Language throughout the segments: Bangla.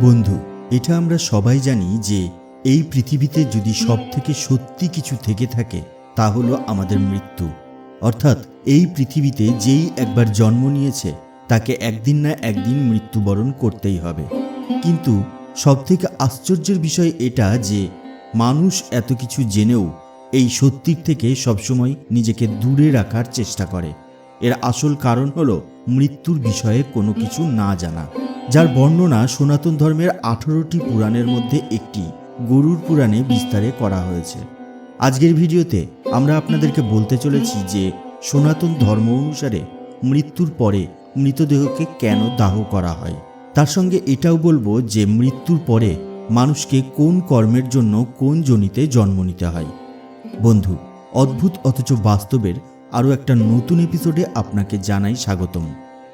বন্ধু, এটা আমরা সবাই জানি যে এই পৃথিবীতে যদি সব থেকে সত্যি কিছু থেকে থাকে, তা হলো আমাদের মৃত্যু। অর্থাৎ এই পৃথিবীতে যেই একবার জন্ম নিয়েছে, তাকে একদিন না একদিন মৃত্যুবরণ করতেই হবে। কিন্তু সবথেকে আশ্চর্যের বিষয় এটা যে মানুষ এত কিছু জেনেও এই সত্যির থেকে সবসময় নিজেকে দূরে রাখার চেষ্টা করে। এর আসল কারণ হলো মৃত্যুর বিষয়ে কোনো কিছু না জানা। যার বর্ণনা সনাতন ধর্মের আঠারোটি পুরাণের মধ্যে একটি। গরুর পুরাণে বিস্তারে করা হয়েছে। আজকের ভিডিওতে আমরা আপনাদেরকে বলতে চলেছি যে সনাতন ধর্ম অনুসারে মৃত্যুর পরে মৃতদেহকে কেন দাহ করা হয়। তার সঙ্গে এটাও বলব যে মৃত্যুর পরে মানুষকে কোন কর্মের জন্য কোন জনিতে জন্ম নিতে হয়। বন্ধু, অদ্ভুত অথচ বাস্তবের আরও একটা নতুন এপিসোডে আপনাকে জানাই স্বাগতম।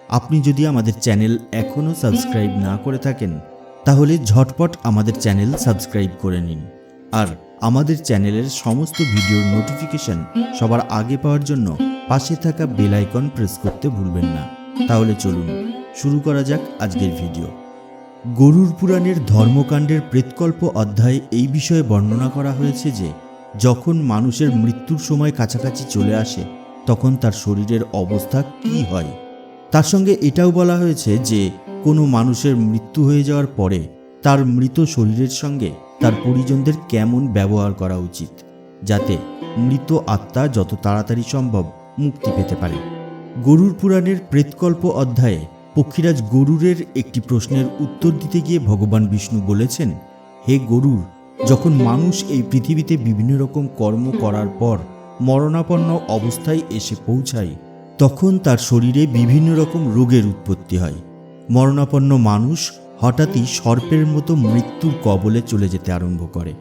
আপনি যদি আমাদের চ্যানেল এখনও সাবস্ক্রাইব না করে থাকেন, তাহলে ঝটপট আমাদের চ্যানেল সাবস্ক্রাইব করে নিন। আর আমাদের চ্যানেলের সমস্ত ভিডিওর নোটিফিকেশন সবার আগে পাওয়ার জন্য পাশে থাকা বেল আইকন প্রেস করতে ভুলবেন না। তাহলে চলুন, শুরু করা যাক আজকের ভিডিও। গরুর পুরাণের ধর্মকাণ্ডের প্রেতকল্প অধ্যায়ে এই বিষয়ে বর্ণনা করা হয়েছে যে, যখন মানুষের মৃত্যুর সময় কাছাকাছি চলে আসে, তখন তার শরীরের অবস্থা কী হয়? তার সঙ্গে এটাও বলা হয়েছে যে, কোনো মানুষের মৃত্যু হয়ে যাওয়ার পরে তার মৃত শরীরের সঙ্গে তার পরিজনদের কেমন ব্যবহার করা উচিত, যাতে মৃত আত্মা যত তাড়াতাড়ি সম্ভব মুক্তি পেতে পারে। গরুর পুরাণের প্রেতকল্প অধ্যায়ে পক্ষীরাজ গরুরের একটি প্রশ্নের উত্তর দিতে গিয়ে ভগবান বিষ্ণু বলেছেন, হে গরুর, যখন মানুষ এই পৃথিবীতে বিভিন্ন রকম কর্ম করার পর মরণাপন্ন অবস্থায় এসে পৌঁছায় তখন তার শরীরে বিভিন্ন রকম রোগের উৎপত্তি হয়। মরণাপন্ন মানুষ হঠাৎই সর্পের মতো মৃত্যুর কবলে চলে যেতে আরম্ভ করে।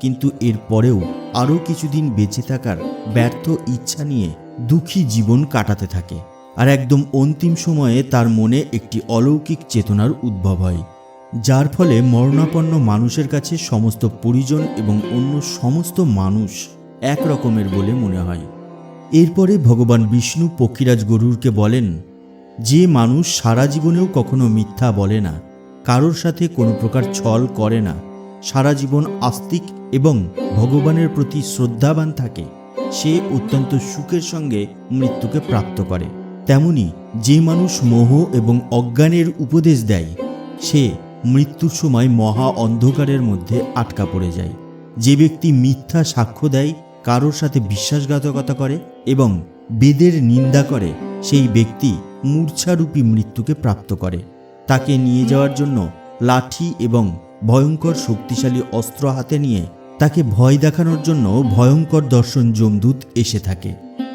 কিন্তু এর পরেও আরও কিছুদিন বেঁচে থাকার ব্যর্থ ইচ্ছা নিয়ে দুঃখী জীবন কাটাতে থাকে আর একদম অন্তিম সময়ে তার মনে একটি অলৌকিক চেতনার উদ্ভব হয়, যার ফলে মরণাপন্ন মানুষের কাছে সমস্ত পরিজন এবং অন্য সমস্ত মানুষ এক রকমের বলে মনে হয়। এরপরে ভগবান বিষ্ণু পক্ষীরাজ গরুরকে বলেন, যে মানুষ সারা জীবনেও কখনো মিথ্যা বলে না, কারোর সাথে কোনো প্রকার ছল করে না, সারা জীবন আস্তিক এবং ভগবানের প্রতি শ্রদ্ধাবান থাকে, সে অত্যন্ত সুখের সঙ্গে মৃত্যুকে প্রাপ্ত করে। তেমনি যে মানুষ মোহ এবং অজ্ঞানের উপদেশ দেয়, সে মৃত্যুর সময় মহা অন্ধকারের মধ্যে আটকা পড়ে যায়। যে ব্যক্তি মিথ্যা সাক্ষ্য দেয় কারোর সাথে বিশ্বাসঘাতকতা করে এবং বেদের নিন্দা করে, সেই ব্যক্তি মূর্ছারূপী মৃত্যুকে প্রাপ্ত করে। তাকে নিয়ে যাওয়ার জন্য লাঠি এবং ভয়ঙ্কর শক্তিশালী অস্ত্র হাতে নিয়ে তাকে ভয় দেখানোর জন্য ভয়ঙ্কর দর্শন যমদূত এসে থাকে।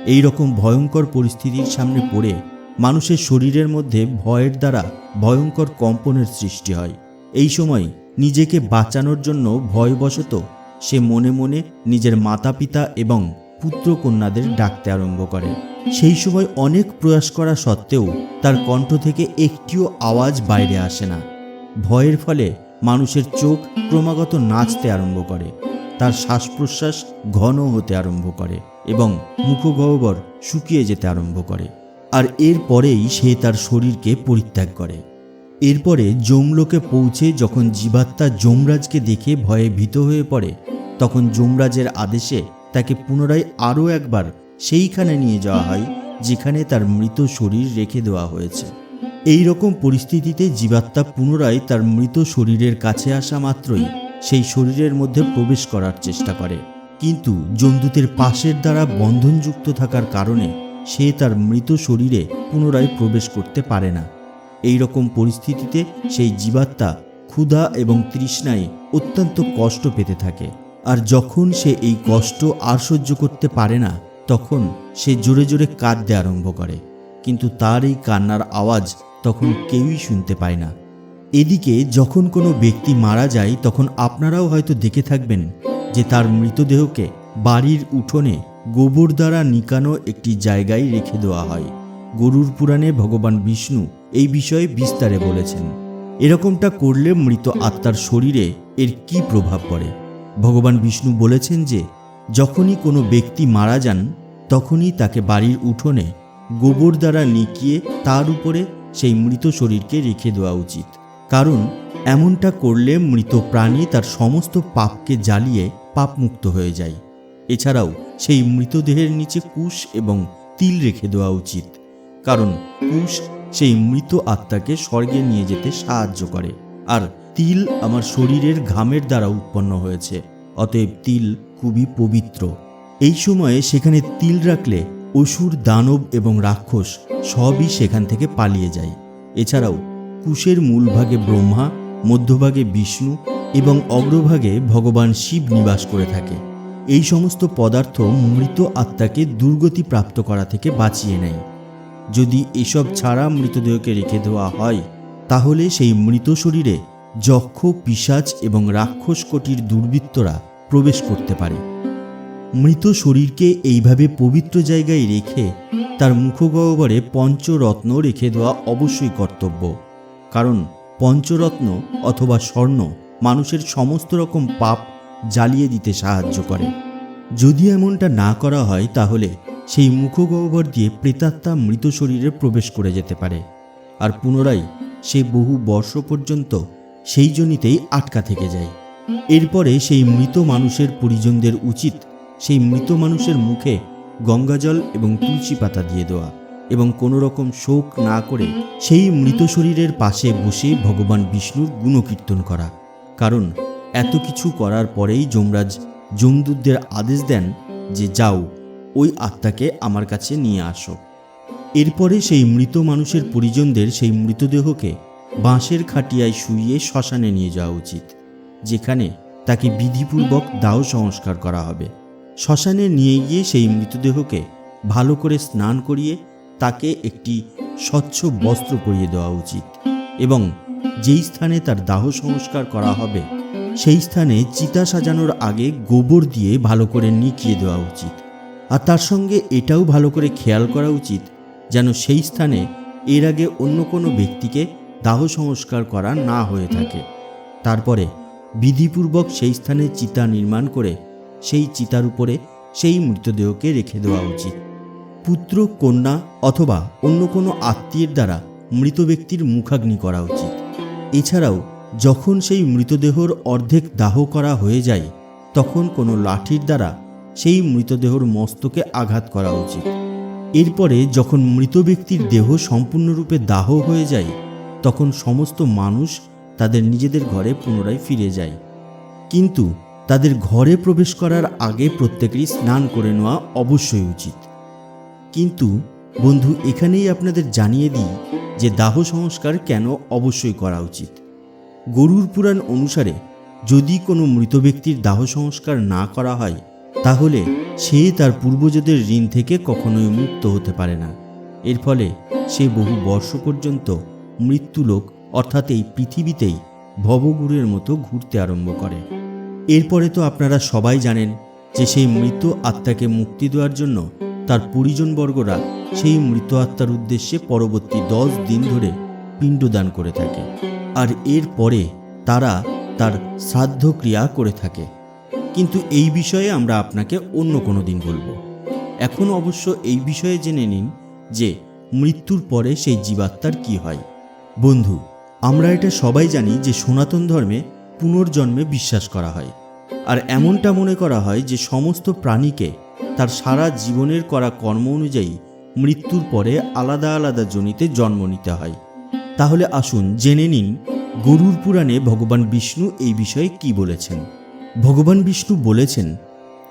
এই রকম ভয়ঙ্কর পরিস্থিতির সামনে পড়ে মানুষের শরীরের মধ্যে ভয়ের দ্বারা ভয়ঙ্কর কম্পনের সৃষ্টি হয়। এই সময় নিজেকে বাঁচানোর জন্য ভয়বশত সে মনে মনে নিজের মাতা পিতা এবং পুত্র কন্যাদের ডাকতে আরম্ভ করে। সেই সময় অনেক প্রয়াস করা সত্ত্বেও তার কণ্ঠ থেকে একটিও আওয়াজ বাইরে আসে না। ভয়ের ফলে মানুষের চোখ ক্রমাগত নাচতে আরম্ভ করে। তার শ্বাস প্রশ্বাস ঘন হতে আরম্ভ করে এবং মুখগহ্বর শুকিয়ে যেতে আরম্ভ করে। আর এর পরেই সে তার শরীরকে পরিত্যাগ করে। এরপরে যমলোকে পৌঁছে যখন জীবাত্মা যমরাজকে দেখে ভয়ে ভীত হয়ে পড়ে, তখন যমরাজের আদেশে তাকে পুনরায় আরও একবার সেইখানে নিয়ে যাওয়া হয়, যেখানে তার মৃত শরীর রেখে দেওয়া হয়েছে। এই রকম পরিস্থিতিতে জীবাত্মা পুনরায় তার মৃত শরীরের কাছে আসা মাত্রই সেই শরীরের মধ্যে প্রবেশ করার চেষ্টা করে। কিন্তু জমদূতের পাশের দ্বারা বন্ধনযুক্ত থাকার কারণে সে তার মৃত শরীরে পুনরায় প্রবেশ করতে পারে না। এই রকম পরিস্থিতিতে সেই জীবাত্মা ক্ষুধা এবং তৃষ্ণায় অত্যন্ত কষ্ট পেতে থাকে। আর যখন সে এই কষ্ট আর সহ্য করতে পারে না, তখন সে জোরে জোরে কাঁদতে আরম্ভ করে। কিন্তু তার এই কান্নার আওয়াজ তখন কেউই শুনতে পায় না। এদিকে যখন কোনো ব্যক্তি মারা যায়, তখন আপনারাও হয়তো দেখে থাকবেন যে তার মৃতদেহকে বাড়ির উঠোনে গোবর দ্বারা নিকানো একটি জায়গায় রেখে দেওয়া হয়। গরুর পুরাণে ভগবান বিষ্ণু এই বিষয়ে বিস্তারে বলেছেন। এরকমটা করলে মৃত আত্মার শরীরে এর কি প্রভাব পড়ে? ভগবান বিষ্ণু বলেছেন যে, যখনই কোনো ব্যক্তি মারা যান, তখনই তাকে বাড়ির উঠোনে গোবর দ্বারা নিকিয়ে তার উপরে সেই মৃত শরীরকে রেখে দেওয়া উচিত। কারণ, এমনটা করলে মৃত প্রাণী তার সমস্ত পাপকে জ্বালিয়ে পাপমুক্ত হয়ে যায়। এছাড়াও সেই মৃতদেহের নিচে কুশ এবং তিল রেখে দেওয়া উচিত। কারণ কুশ সেই মৃত আত্মাকে স্বর্গে নিয়ে যেতে সাহায্য করে। আর তিল আমার শরীরের ঘামের দ্বারা উৎপন্ন হয়েছে, অতএব তিল খুবই পবিত্র। এই সময়ে সেখানে তিল রাখলে অসুর, দানব এবং রাক্ষস সবই সেখান থেকে পালিয়ে যায়। এছাড়াও কুশের মূল ভাগে ব্রহ্মা, মধ্যভাগে বিষ্ণু এবং অগ্রভাগে ভগবান শিব নিবাস করে থাকে। এই সমস্ত পদার্থ মৃত আত্মাকে দুর্গতি প্রাপ্ত করা থেকে বাঁচিয়ে নেয়। যদি এসব ছাড়া মৃতদেহকে রেখে দেওয়া হয়, তাহলে সেই মৃত শরীরে যক্ষ পিসাচ এবং রাক্ষস কোটির দুর্বৃত্তরা প্রবেশ করতে পারে। মৃত শরীরকে এইভাবে পবিত্র জায়গায় রেখে তার মুখগহ্বরে পঞ্চরত্ন রেখে দেওয়া অবশ্যই কর্তব্য। কারণ পঞ্চরত্ন অথবা স্বর্ণ মানুষের সমস্ত রকম পাপ জ্বালিয়ে দিতে সাহায্য করে। যদি এমনটা না করা হয়, তাহলে সেই মুখগহ্বর দিয়ে প্রেতাত্মা মৃত শরীরে প্রবেশ করে যেতে পারে। আর পুনরায় সে বহু বর্ষ পর্যন্ত সেই জনিতেই আটকা থেকে যায়। এরপরে সেই মৃত মানুষের পরিজনদের উচিত সেই মৃত মানুষের মুখে গঙ্গাজল এবং তুলসী পাতা দিয়ে দেওয়া এবং কোনো রকম শোক না করে সেই মৃত শরীরের পাশে বসে ভগবান বিষ্ণুর গুণকীর্তন করা। কারণ এত কিছু করার পরেই যমরাজ যমদূতদের আদেশ দেন যে যাও ওই আত্মাকে আমার কাছে নিয়ে আসো। এরপরে সেই মৃত মানুষের পরিজনদের সেই মৃতদেহকে বাঁশের খাটিয়ায় শুইয়ে শ্মশানে নিয়ে যাওয়া উচিত, যেখানে তাকে বিধিপূর্বক দাহ সংস্কার করা হবে। শ্মশানে নিয়ে গিয়ে সেই মৃতদেহকে ভালো করে স্নান করিয়ে তাকে একটি স্বচ্ছ বস্ত্র পরিয়ে দেওয়া উচিত এবং যেই স্থানে তার দাহ সংস্কার করা হবে, সেই স্থানে চিতা সাজানোর আগে গোবর দিয়ে ভালো করে নিকিয়ে দেওয়া উচিত। আর তার সঙ্গে এটাও ভালো করে খেয়াল করা উচিত যেন সেই স্থানে এর আগে অন্য কোনো ব্যক্তিকে দাহ সংস্কার করা না হয়ে থাকে। তারপরে বিধিপূর্বক সেই স্থানে চিতা নির্মাণ করে সেই চিতার উপরে সেই মৃতদেহকে রেখে দেওয়া উচিত। পুত্র, কন্যা অথবা অন্য কোনো আত্মীয়ের দ্বারা মৃত ব্যক্তির মুখাগ্নি করা উচিত। এছাড়াও যখন সেই মৃতদেহর অর্ধেক দাহ করা হয়ে যায়, তখন কোনো লাঠির দ্বারা সেই মৃতদেহর মস্তকে আঘাত করা উচিত। এরপরে যখন মৃত ব্যক্তির দেহ সম্পূর্ণরূপে দাহ হয়ে যায়, তখন সমস্ত মানুষ তাদের নিজেদের ঘরে পুনরায় ফিরে যায়। কিন্তু তাদের ঘরে প্রবেশ করার আগে প্রত্যেকেরই স্নান করে নেওয়া অবশ্যই উচিত। কিন্তু বন্ধু, এখানেই আপনাদের জানিয়ে দিই যে দাহ সংস্কার কেন অবশ্যই করা উচিত। গরুর পুরাণ অনুসারে যদি কোনো মৃত ব্যক্তির দাহ সংস্কার না করা হয় তাহলে সে তার পূর্বজদের ঋণ থেকে কখনোই মুক্ত হতে পারে না। এর ফলে সে বহু বর্ষ পর্যন্ত মৃত্যুলোক, অর্থাৎ এই পৃথিবীতেই ভবগুরুর মতো ঘুরতে আরম্ভ করে। এরপরে তো আপনারা সবাই জানেন যে সেই মৃত আত্মাকে মুক্তি দেওয়ার জন্য তার পরিজনবর্গরা সেই মৃত আত্মার উদ্দেশ্যে পরবর্তী দশ দিন ধরে পিণ্ডদান করে থাকে। আর এরপরে তারা তার শ্রাদ্ধ ক্রিয়া করে থাকে। কিন্তু এই বিষয়ে আমরা আপনাকে অন্য কোনো দিন বলব। এখন অবশ্য এই বিষয়ে জেনে নিন যে মৃত্যুর পরে সেই জীবাত্মার কি হয়। বন্ধু, আমরা এটা সবাই জানি যে সনাতন ধর্মে পুনর্জন্মে বিশ্বাস করা হয়। আর এমনটা মনে করা হয় যে সমস্ত প্রাণীকে তার সারা জীবনের করা কর্ম অনুযায়ী মৃত্যুর পরে আলাদা আলাদা জনিতে জন্ম নিতে হয়। তাহলে আসুন জেনে নিন গরুর পুরাণে ভগবান বিষ্ণু এই বিষয়ে কি বলেছেন। ভগবান বিষ্ণু বলেছেন,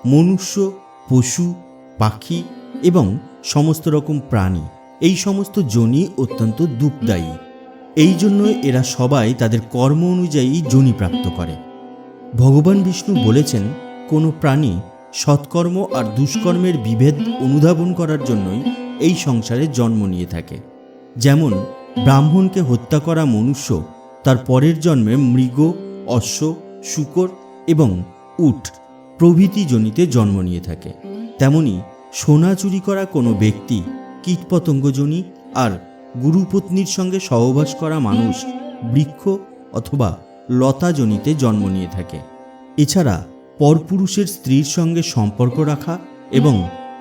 মনুষ্য, পশু, পাখি এবং সমস্ত রকম প্রাণী, এই সমস্ত জনি অত্যন্ত দুঃখদায়ী এই জন্য এরা সবাই তাদের কর্ম অনুযায়ী জনি প্রাপ্ত করে। ভগবান বিষ্ণু বলেছেন, কোনো প্রাণী সৎকর্ম আর দুষ্কর্মের বিভেদ অনুধাবন করার জন্যই এই সংসারে জন্ম নিয়ে থাকে। যেমন, ব্রাহ্মণকে হত্যা করা মনুষ্য, তার পরের জন্মে মৃগ, অশ্ব, শুকর এবং উট প্রভৃতি জনিতে জন্ম নিয়ে থাকে। তেমনি সোনা চুরি করা কোনো ব্যক্তি, কীটপতঙ্গজনী আর গুরুপত্নীর সঙ্গে সহবাস করা মানুষ, বৃক্ষ অথবা লতাজনিতে জন্ম নিয়ে থাকে। এছাড়া পরপুরুষের স্ত্রীর সঙ্গে সম্পর্ক রাখা এবং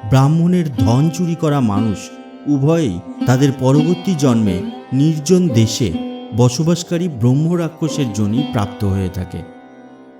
ব্রাহ্মণের ধন চুরি করা মানুষ উভয়েই তাদের পরবর্তী জন্মে নির্জন দেশে বসবাসকারী ব্রহ্ম রাক্ষসের প্রাপ্ত হয়ে থাকে।